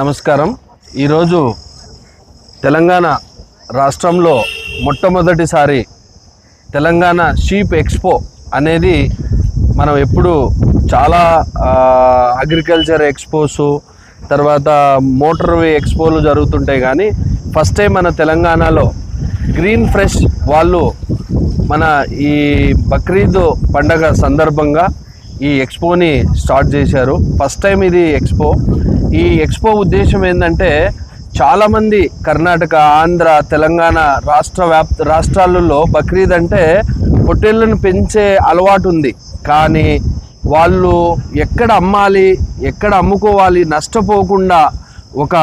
నమస్కారం. ఈరోజు తెలంగాణ రాష్ట్రంలో మొట్టమొదటిసారి తెలంగాణ షీప్ ఎక్స్పో అనేది మనం ఎప్పుడు చాలా అగ్రికల్చర్ ఎక్స్పోస్ తర్వాత మోటార్వే ఎక్స్పోలు జరుగుతుంటాయి కానీ ఫస్ట్ టైం మన తెలంగాణలో గ్రీన్ ఫ్రెష్ వాళ్ళు మన ఈ బక్రీద్ పండగ సందర్భంగా ఈ ఎక్స్పోని స్టార్ట్ చేశారు. ఫస్ట్ టైం ఇది ఎక్స్పో. ఈ ఎక్స్పో ఉద్దేశం ఏంటంటే చాలామంది కర్ణాటక ఆంధ్ర తెలంగాణ రాష్ట్ర వ్యాప్త రాష్ట్రాలలో బక్రీద్ అంటే పొట్టేళ్ళను పెంచే అలవాటు ఉంది. కానీ వాళ్ళు ఎక్కడ అమ్మాలి ఎక్కడ అమ్ముకోవాలి నష్టపోకుండా ఒక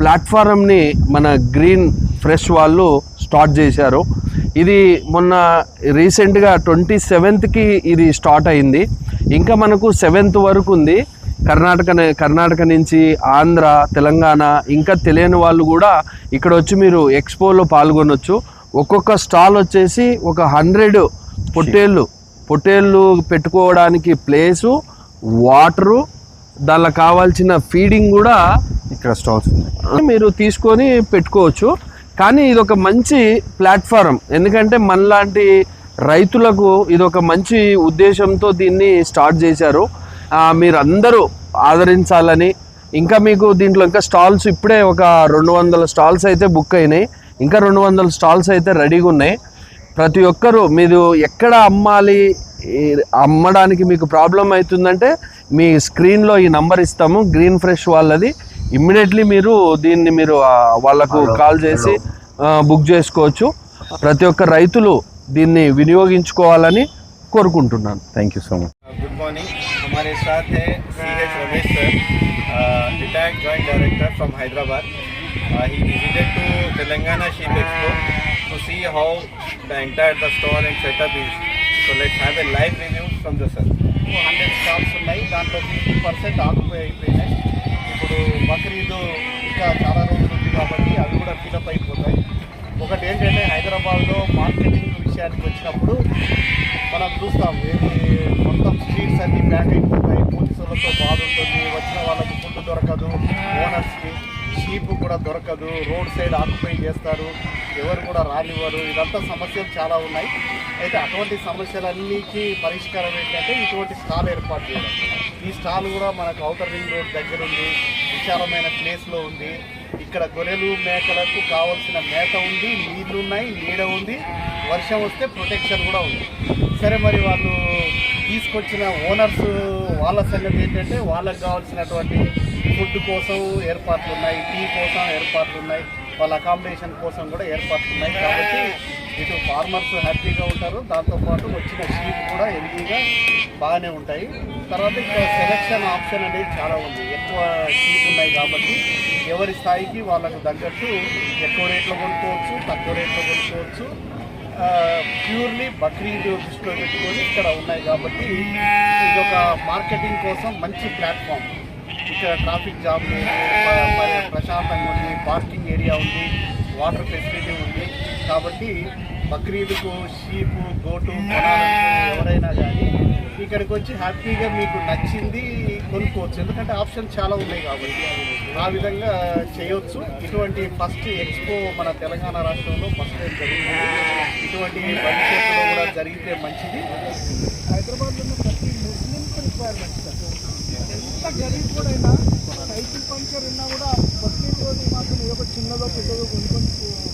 ప్లాట్ఫారంని మన గ్రీన్ ఫ్రెష్ వాళ్ళు స్టార్ట్ చేశారు. ఇది మొన్న రీసెంట్గా ట్వంటీ సెవెంత్కి ఇది స్టార్ట్ అయింది. ఇంకా మనకు సెవెంత్ వరకు ఉంది. కర్ణాటక కర్ణాటక నుంచి ఆంధ్ర తెలంగాణ ఇంకా తెలియని వాళ్ళు కూడా ఇక్కడ వచ్చి మీరు ఎక్స్పోలో పాల్గొనొచ్చు. ఒక్కొక్క స్టాల్ వచ్చేసి ఒక హండ్రెడ్ పొట్టేళ్ళు పొట్టేళ్ళు పెట్టుకోవడానికి ప్లేసు వాటరు దానిలో కావాల్సిన ఫీడింగ్ కూడా ఇక్కడ స్టాల్స్ ఉన్నాయి. మీరు తీసుకొని పెట్టుకోవచ్చు. కానీ ఇది ఒక మంచి ప్లాట్ఫారం. ఎందుకంటే మనలాంటి రైతులకు ఇది ఒక మంచి ఉద్దేశంతో దీన్ని స్టార్ట్ చేశారు. మీరు అందరూ ఆదరించాలని. ఇంకా మీకు దీంట్లో ఇంకా స్టాల్స్ ఇప్పుడే ఒక రెండు వందల స్టాల్స్ అయితే బుక్ అయినాయి. ఇంకా రెండు వందల స్టాల్స్ అయితే రెడీగా ఉన్నాయి. ప్రతి ఒక్కరూ మీరు ఎక్కడ అమ్మాలి అమ్మడానికి మీకు ప్రాబ్లం అవుతుందంటే మీ స్క్రీన్లో ఈ నంబర్ ఇస్తాము. గ్రీన్ ఫ్రెష్ వాళ్ళది. ఇమ్మీడియట్లీ మీరు దీన్ని మీరు వాళ్ళకు కాల్ చేసి బుక్ చేసుకోవచ్చు. ప్రతి ఒక్క రైతులు దీన్ని వినియోగించుకోవాలని కోరుకుంటున్నాను. Thank you so much good morning हमारे साथ है C H Ramesh sir retired joint director from Hyderabad he visited to Telangana sheep expo to see how the entire the stall and setup is. So let's have a live review from the sir. Hundred stalls ఉన్నాయి దాంట్లో fifty percent occupy అయిపోయినాయి ఇప్పుడు బక్రీద్ ఇంకా చాలా రోజులు ఉంది కాబట్టి అవి కూడా ఫిలప్ అయిపోతాయి ఒకటి ఏంటంటే హైదరాబాద్లో మార్కెటింగ్ విషయానికి వచ్చినప్పుడు మనం చూస్తాం ఏది స్ట్రీట్స్ అన్ని ప్యాక్ అయిపోతాయి పోలీసులతో బాధ ఉంటుంది వచ్చిన వాళ్ళకి ఫుడ్ దొరకదు. ఓనర్స్కి షీప్ కూడా దొరకదు. రోడ్ సైడ్ ఆక్యుపై చేస్తారు. ఎవరు కూడా రానివ్వరు. ఇదంతా సమస్యలు చాలా ఉన్నాయి. అయితే అటువంటి సమస్యలన్నిటికీ పరిష్కారం ఏంటంటే ఇటువంటి స్టాల్ ఏర్పాటు చేయడం. ఈ స్టాల్ కూడా మనకు అవుటర్ రింగ్ రోడ్ దగ్గర ఉంది. విశాలమైన ప్లేస్లో ఉంది. ఇక్కడ గొర్రెలు మేకలకు కావాల్సిన మేత ఉంది. నీళ్ళు ఉన్నాయి నీడ ఉంది. వర్షం వస్తే ప్రొటెక్షన్ కూడా ఉంది. సరే మరి వాళ్ళు తీసుకొచ్చిన ఓనర్స్ వాళ్ళ సంగతి ఏంటంటే వాళ్ళకి కావాల్సినటువంటి ఫుడ్ కోసం ఏర్పాట్లు ఉన్నాయి టీ కోసం ఏర్పాట్లు ఉన్నాయి వాళ్ళ అకామిడేషన్ కోసం కూడా ఏర్పాట్లు ఉన్నాయి. కాబట్టి ఇటు ఫార్మర్స్ హ్యాపీగా ఉంటారు. దాంతోపాటు వచ్చిన షీట్ కూడా హెల్తీగా బాగానే ఉంటాయి. తర్వాత ఇక్కడ సెలెక్షన్ ఆప్షన్ అనేది చాలా ఉంది. ఎక్కువ షీట్ ఉన్నాయి కాబట్టి ఎవరి స్థాయికి వాళ్ళకు తగ్గట్టు ఎక్కువ రేట్లో కొనుక్కోవచ్చు తక్కువ రేట్లో కొనుక్కోవచ్చు. ప్యూర్లీ బక్రీద్ దృష్టిలో పెట్టుకొని ఇక్కడ ఉన్నాయి కాబట్టి ఇది ఒక మార్కెటింగ్ కోసం మంచి ప్లాట్ఫామ్. ఇక్కడ ట్రాఫిక్ జామ్ ప్రశాంతంగా ఉంది పార్కింగ్ ఏరియా ఉంది వాటర్ ఫెసిలిటీ ఉంది. కాబట్టి బక్రీద్కు షీపు గోటు ఎవరైనా కానీ ఇక్కడికి వచ్చి హ్యాపీగా మీకు నచ్చింది కొనుక్కోవచ్చు. ఎందుకంటే ఆప్షన్ చాలా ఉన్నాయి కాబట్టి ఆ విధంగా చేయొచ్చు. ఇటువంటి ఫస్ట్ ఎక్స్పో మన తెలంగాణ రాష్ట్రంలో ఫస్ట్ టైం జరిగింది. ఇటువంటి భవిష్యత్తులో కూడా జరిగితే మంచిది. హైదరాబాద్లో ఉన్న ప్రతి ముస్లింకి రిక్వైర్మెంట్ ఎంత గరీబ్ కూడా అయినా సైకిల్ పంక్చర్ ఉన్నా కూడా బక్రీద్ రోజు మాత్రం ఏదో ఒక చిన్నదో పెద్దదో కొనుక్కొని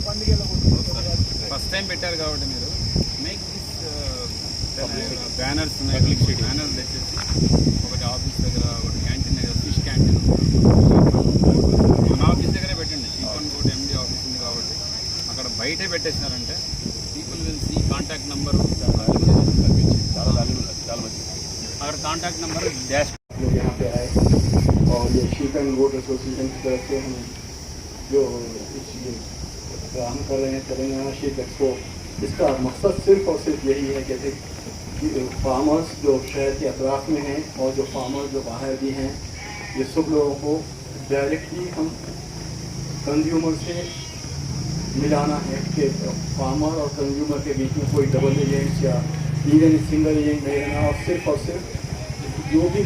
పండుగ కొనుక్కుంటారు? ఫస్ట్ టైం పెట్టారు కాబట్టి మీరు మేక్ దిస్ బ్యానర్స్ ఉన్నాయి బ్యానర్స్ తెచ్చేసి ఒకటి ఆఫీస్ దగ్గర ఒకటి క్యాంటీన్ దగ్గర ఫిష్ క్యాంటీన్ మన ఆఫీస్ దగ్గరే పెట్టండి చీపన్ కోట్ ఎండి ఆఫీస్ ఉంది కాబట్టి అక్కడ బయటే పెట్టేసినారంటే people will see contact number చాలా వాల్యుబుల్ చాలా మంచిది అక్కడ కాంటాక్ట్ నెంబర్ డాష్ लोग यहाँ पे आए और ये शीप एंड गोट एसोसिएशन की तरफ से हम जो काम कर रहे हैं तेलंगाना शीप एक्सपो इसका मकसद सिर्फ़ और सिर्फ़ यही है कि फार्मर्स जो शहर के अतराफ में हैं और जो फार्मर्स जो बाहर भी हैं, ये सब लोगों को डायरेक्टली हम कंज्यूमर से मिलाना है कि फार्मर और कंज्यूमर के बीच में कोई डबल एजेंट्स या इवन सिंगल एजेंट नहीं रहना, और सिर्फ़ और सिर्फ़ जो भी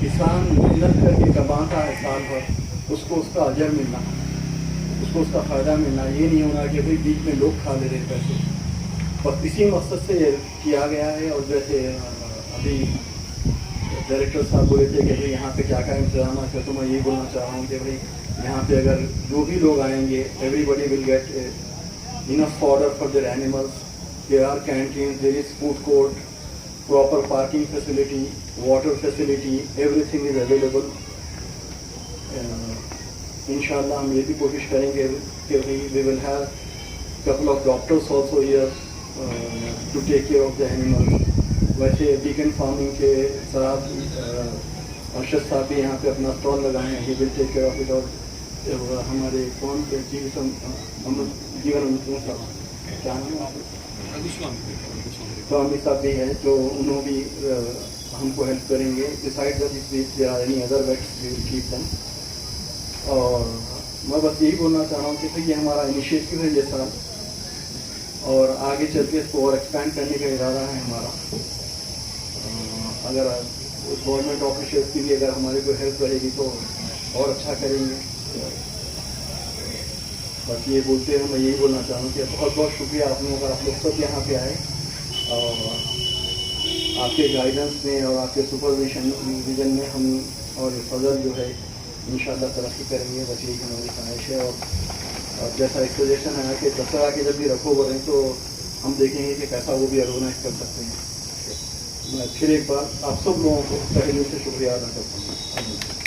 किसान मेहनत करके कमाता है साल भर, उसको उसका अजर मिलना। उसको उसका फ़ायदा मिलना ये नहीं होना कि भाई बीच में लोग खा ले रहे पैसे और इसी मकसद से किया गया है और जैसे अभी डायरेक्टर साहब बोले थे कि भाई यहाँ पे क्या क्या इंतज़ाम है तो मैं ये बोलना चाह रहा हूँ कि भाई यहाँ पे अगर जो भी लोग आएँगे everybody will get enough fodder for their animals There are canteen there is food court parking facility, water facility, everything is available. Uh, इंशाल्लाह हम ये भी कोशिश करेंगे कि will have couple of doctors also here uh, to take care of the animals. वैसे vegan farming के साथ अरशद साहब भी यहाँ पे अपना स्टॉल लगाए हैं he will take care of it और हमारे कौन के जीव सम हम जीवन अनुकूल साहब। क्या नाम आपका? स्वामी साहब भी है जो उन्होंने भी हमको हेल्प करेंगे। Decide that if there are any other vets we will keep them और मैं बस यही बोलना चाह रहा हूँ कि ये हमारा इनिशिएटिव है ये साल। और आगे चल के इसको और एक्सपेंड करने का इरादा है हमारा। अगर उस गवर्नमेंट ऑफिशियल्स की भी अगर हमारी कोई हेल्प रहेगी तो और अच्छा करेंगे। बस ये बोलते हुए मैं यही बोलना चाह कि बहुत बहुत शुक्रिया आप लोगों का आप लोग सब यहाँ पे आए, और आपके गाइडेंस में और आपके सुपरविजन विजन में हम और फजल जो है इन तरक्की करेंगे बस यही हमारी ख्वाहिश है और, जैसा एक सजेशन है कि दसरा आगे जब भी रखो बोले तो हम देखेंगे कि कैसा वो भी ऑर्गेनाइज कर सकते हैं। मैं फिर एक बार आप सब लोगों को पहले से शुक्रिया अदा करता हूँ।